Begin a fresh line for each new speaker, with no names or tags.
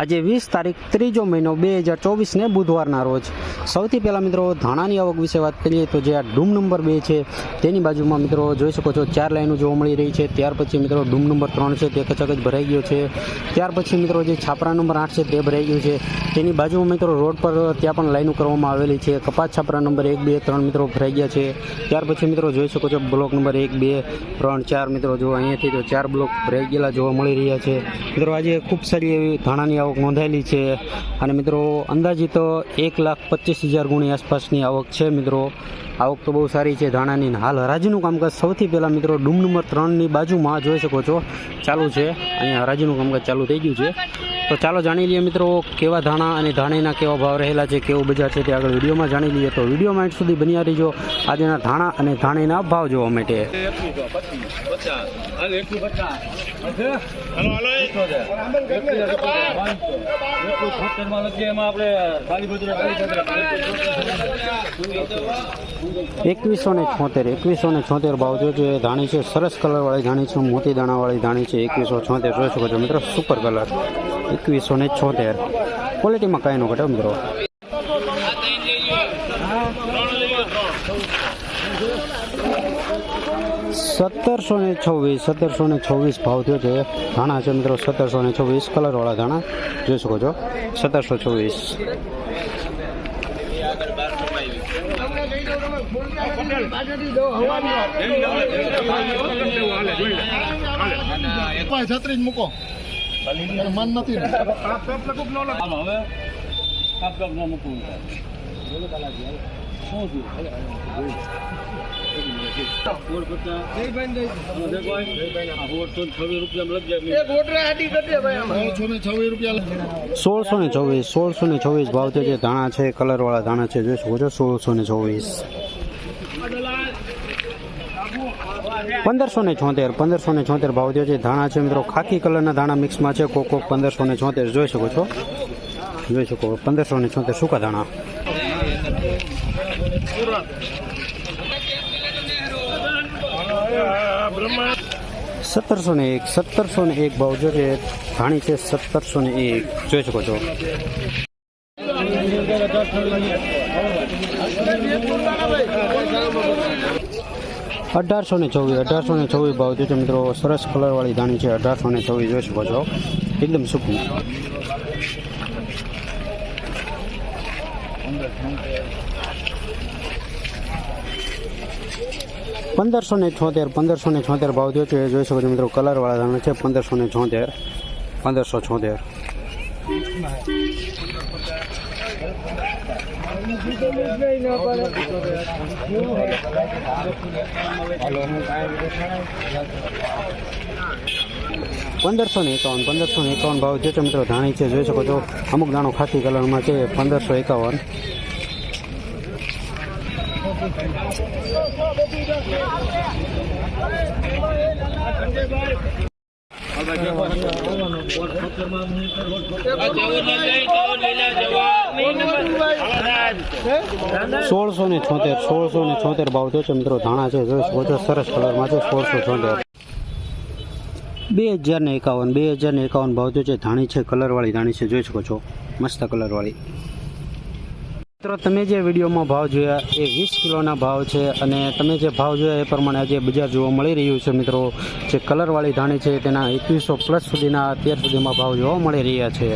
આજે વીસ તારીખ ત્રીજો મહિનો બે હજાર ચોવીસને બુધવારના રોજ. સૌથી પહેલાં મિત્રો ધાણાની આવક વિશે વાત કરીએ તો જે આ ડૂમ નંબર બે છે, તેની બાજુમાં મિત્રો જોઈ શકો છો ચાર લાઈનો જોવા મળી રહી છે. ત્યાર પછી મિત્રો ડૂમ નંબર ત્રણ છે, તે કચક જ ભરાઈ ગયો છે. ત્યાર પછી મિત્રો જે છાપરા નંબર આઠ છે, તે ભરાઈ ગયું છે. તેની બાજુમાં મિત્રો રોડ પર ત્યાં પણ લાઈનો કરવામાં આવેલી છે. કપાસ છાપરા નંબર એક, બે, ત્રણ મિત્રો ભરાઈ ગયા છે. ત્યાર પછી મિત્રો જોઈ શકો છો બ્લોક નંબર એક, બે, ત્રણ, ચાર મિત્રો જો અહીંયાથી તો ચાર બ્લોક ભરાઈ ગયેલા જોવા મળી રહ્યા છે. મિત્રો આજે ખૂબ સારી એવી ધાણાની આવક નોંધાયેલી છે. અને મિત્રો અંદાજિત એક લાખ પચીસ હજાર ગુણી આસપાસની આવક છે, મિત્રો. આવક તો બહુ સારી છે. ધાણાની હાલ હરાજીનું કામકાજ સૌથી પહેલાં, મિત્રો, ડૂમ નંબર ત્રણની બાજુમાં જોઈ શકો છો. ચાલુ છે. અહીંયા હરાજીનું કામકાજ ચાલુ થઈ ગયું છે. તો ચાલો જાણી લઈએ મિત્રો, કેવા ધાણા અને ધાણીના કેવા ભાવ રહેલા છે, કેવું બજાર છે તે આગળ વિડીયોમાં જાણી લઈએ. તો વિડીયોમાં એટ સુધી બન્યા રહીજો. આજના ધાણા અને ધાણીના ભાવ જોવા માટે. એકવીસો ને છોતેર, એકવીસો ને છોતેર ભાવ જો છે એ ધાણી છે સરસ કલરવાળી ધાણી છે, મોતી દાણાવાળી ધાણી છે, એકવીસો છોતેર. જોઈ શકો છો મિત્રો સુપર કલર એકવીસો ને છોતેર. ક્વોલિટીમાં કાંઈ નો ઘટે મિત્રો. સત્તરસો ને છવ્વીસ, સત્તરસો ને છવ્વીસ ભાવ થયો છે. ધાણા છે મિત્રો, સત્તરસો ને છવ્વીસ. કલરવાળા ધાણા. જોઈ શકો છો. સત્તરસો છવ્વીસ.
છત્રીસ મૂકો. મન નથી ને
સોળસો ને ચોવીસ સોળસો ને ચોવીસ ભાવ છે ધાણા છે કલર વાળા ધાણા છે જોઈ શકો છો સોળસો ને ચોવીસ પંદરસો ને છોતેર, પંદરસો ને છોતેર ભાવ થયો છે. ધાણા છે મિત્રો, ખાકી કલરના ધાણા મિક્સમાં છે. કોક કોક પંદરસો ને છોતેર, જોઈ શકો છો? જોઈ શકો, પંદરસો ને છોતેર સૂકા ધાણા. સત્તરસો ને એક, સત્તરસો ને એક ભાવ જો છે. ધાણી છે સત્તરસો ને એક. જોઈ શકો છો? અઢારસો ને ચોવીસ, અઢારસો ને ચોવીસ ભાવ જોજો મિત્રો, સરસ કલરવાળી ધાણી છે, અઢારસો ને ચોવીસ જોઈ શકો છો. એકદમ સૂકી. પંદરસો ને છોતેર, પંદરસો ને છોતેર ભાવ થયો છે જોઈ શકો છો મિત્રો કલરવાળા ધાણા છે, પંદરસો ને છોતેર, પંદરસો છોતેર. પંદરસો ને એકાવન, પંદરસો ને એકાવન ભાવ જે મિત્રો ધાણી છે, જોઈ શકો છો. અમુક દાણો ખાસી કલરમાં છે, પંદરસો એકાવન. સોળસો ને છોતેર સોળસો ને છોતેર ભાવ જો છે મિત્રો. ધાણા છે જોઈ શકો છો સરસ કલરમાં છે, સોળસો છોતેર. બે હજાર ને એકાવન, બે હજાર ને એકાવન ભાવ જો છે. ધાણી છે, કલરવાળી ધાણી છે. જોઈ શકો છો. મસ્ત કલરવાળી. મિત્રો, તમે જે વિડીયોમાં ભાવ જોયા એ વીસ કિલોના ભાવ છે અને તમે જે ભાવ જોયા એ પ્રમાણે આજે બજાર જોવા મળી રહ્યું છે મિત્રો. જે કલરવાળી ધાણી છે તેના એકવીસો પ્લસ સુધીના અત્યાર સુધીમાં ભાવ જોવા મળી રહ્યા છે.